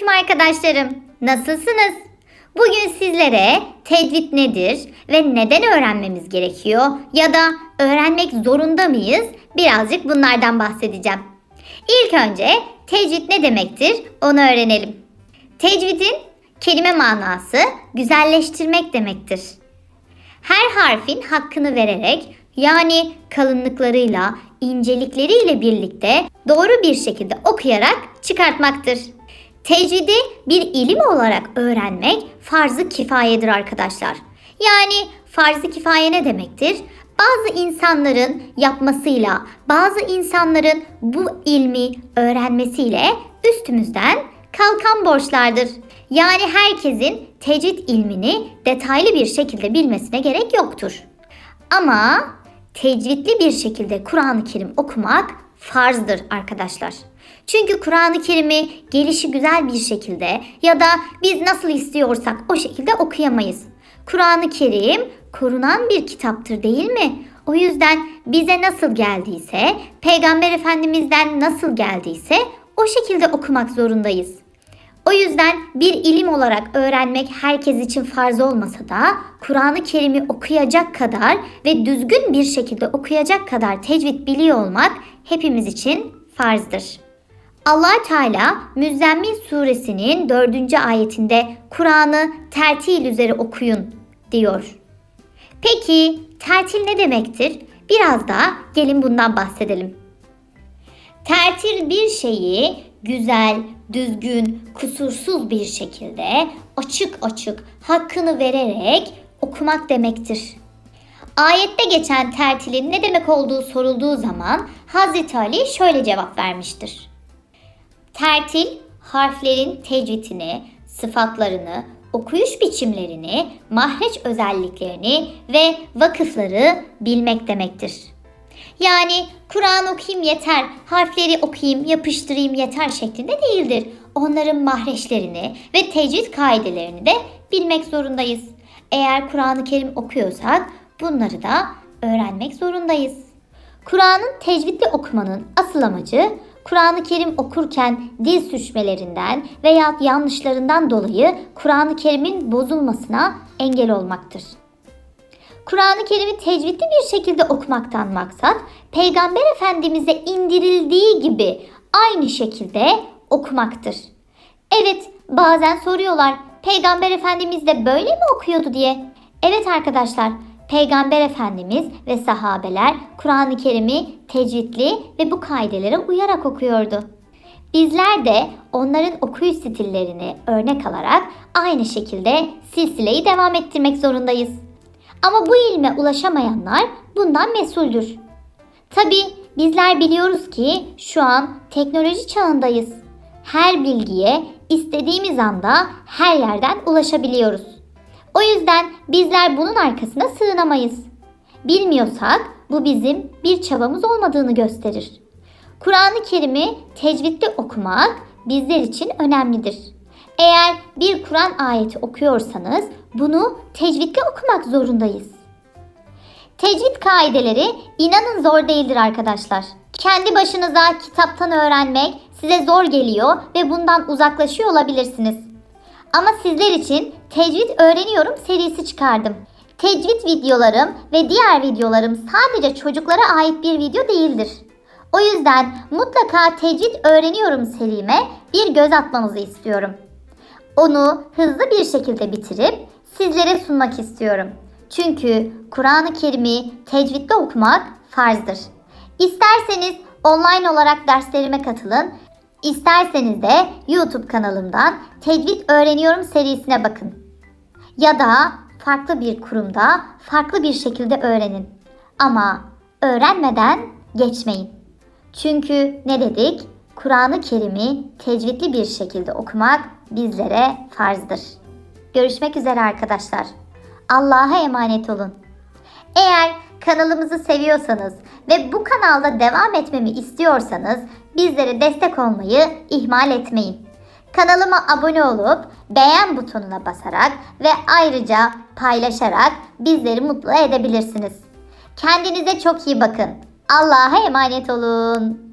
Selamünaleyküm arkadaşlarım. Nasılsınız? Bugün sizlere tecvid nedir ve neden öğrenmemiz gerekiyor ya da öğrenmek zorunda mıyız? Birazcık bunlardan bahsedeceğim. İlk önce tecvid ne demektir? Onu öğrenelim. Tecvidin kelime manası güzelleştirmek demektir. Her harfin hakkını vererek yani kalınlıklarıyla, incelikleriyle birlikte doğru bir şekilde okuyarak çıkartmaktır. Tecvidi bir ilim olarak öğrenmek farz-ı kifayedir arkadaşlar. Yani farz-ı kifaye ne demektir? Bazı insanların yapmasıyla, bazı insanların bu ilmi öğrenmesiyle üstümüzden kalkan borçlardır. Yani herkesin tecvid ilmini detaylı bir şekilde bilmesine gerek yoktur. Ama tecvidli bir şekilde Kur'an-ı Kerim okumak farzdır arkadaşlar. Çünkü Kur'an-ı Kerim'i gelişi güzel bir şekilde ya da biz nasıl istiyorsak o şekilde okuyamayız. Kur'an-ı Kerim korunan bir kitaptır değil mi? O yüzden bize nasıl geldiyse, Peygamber Efendimiz'den nasıl geldiyse o şekilde okumak zorundayız. O yüzden bir ilim olarak öğrenmek herkes için farz olmasa da Kur'an-ı Kerim'i okuyacak kadar ve düzgün bir şekilde okuyacak kadar tecvid biliyor olmak hepimiz için farzdır. Allah Teala Müzzemmil suresinin dördüncü ayetinde Kur'an'ı tertil üzere okuyun diyor. Peki tertil ne demektir? Biraz da gelin bundan bahsedelim. Tertil bir şeyi güzel, düzgün, kusursuz bir şekilde açık açık hakkını vererek okumak demektir. Ayette geçen tertilin ne demek olduğu sorulduğu zaman Hazreti Ali şöyle cevap vermiştir. Tertil harflerin tecvidini, sıfatlarını, okuyuş biçimlerini, mahreç özelliklerini ve vakıfları bilmek demektir. Yani Kur'an okuyayım yeter, harfleri okuyayım, yapıştırayım yeter şeklinde değildir. Onların mahreçlerini ve tecvid kaidelerini de bilmek zorundayız. Eğer Kur'an-ı Kerim okuyorsak bunları da öğrenmek zorundayız. Kur'an'ın tecvidli okumanın asıl amacı Kur'an-ı Kerim okurken dil sürçmelerinden veya yanlışlarından dolayı Kur'an-ı Kerim'in bozulmasına engel olmaktır. Kur'an-ı Kerim'i tecvidli bir şekilde okumaktan maksat, Peygamber Efendimiz'e indirildiği gibi aynı şekilde okumaktır. Evet, bazen soruyorlar, Peygamber Efendimiz de böyle mi okuyordu diye. Evet arkadaşlar, Peygamber Efendimiz ve sahabeler Kur'an-ı Kerim'i tecvidli ve bu kaidelere uyarak okuyordu. Bizler de onların okuyuş stillerini örnek alarak aynı şekilde silsileyi devam ettirmek zorundayız. Ama bu ilme ulaşamayanlar bundan mesuldür. Tabi bizler biliyoruz ki şu an teknoloji çağındayız. Her bilgiye istediğimiz anda her yerden ulaşabiliyoruz. O yüzden bizler bunun arkasına sığınamayız. Bilmiyorsak bu bizim bir çabamız olmadığını gösterir. Kur'an-ı Kerim'i tecvidli okumak bizler için önemlidir. Eğer bir Kur'an ayeti okuyorsanız bunu tecvidli okumak zorundayız. Tecvid kaideleri inanın zor değildir arkadaşlar. Kendi başınıza kitaptan öğrenmek size zor geliyor ve bundan uzaklaşıyor olabilirsiniz. Ama sizler için tecvid öğreniyorum serisi çıkardım. Tecvid videolarım ve diğer videolarım sadece çocuklara ait bir video değildir. O yüzden mutlaka tecvid öğreniyorum serime bir göz atmanızı istiyorum. Onu hızlı bir şekilde bitirip sizlere sunmak istiyorum. Çünkü Kur'an-ı Kerim'i tecvidle okumak farzdır. İsterseniz online olarak derslerime katılın. İsterseniz de YouTube kanalımdan Tecvid Öğreniyorum serisine bakın. Ya da farklı bir kurumda farklı bir şekilde öğrenin. Ama öğrenmeden geçmeyin. Çünkü ne dedik? Kur'an-ı Kerim'i tecvidli bir şekilde okumak bizlere farzdır. Görüşmek üzere arkadaşlar. Allah'a emanet olun. Eğer kanalımızı seviyorsanız ve bu kanalda devam etmemi istiyorsanız bizlere destek olmayı ihmal etmeyin. Kanalıma abone olup beğen butonuna basarak ve ayrıca paylaşarak bizleri mutlu edebilirsiniz. Kendinize çok iyi bakın. Allah'a emanet olun.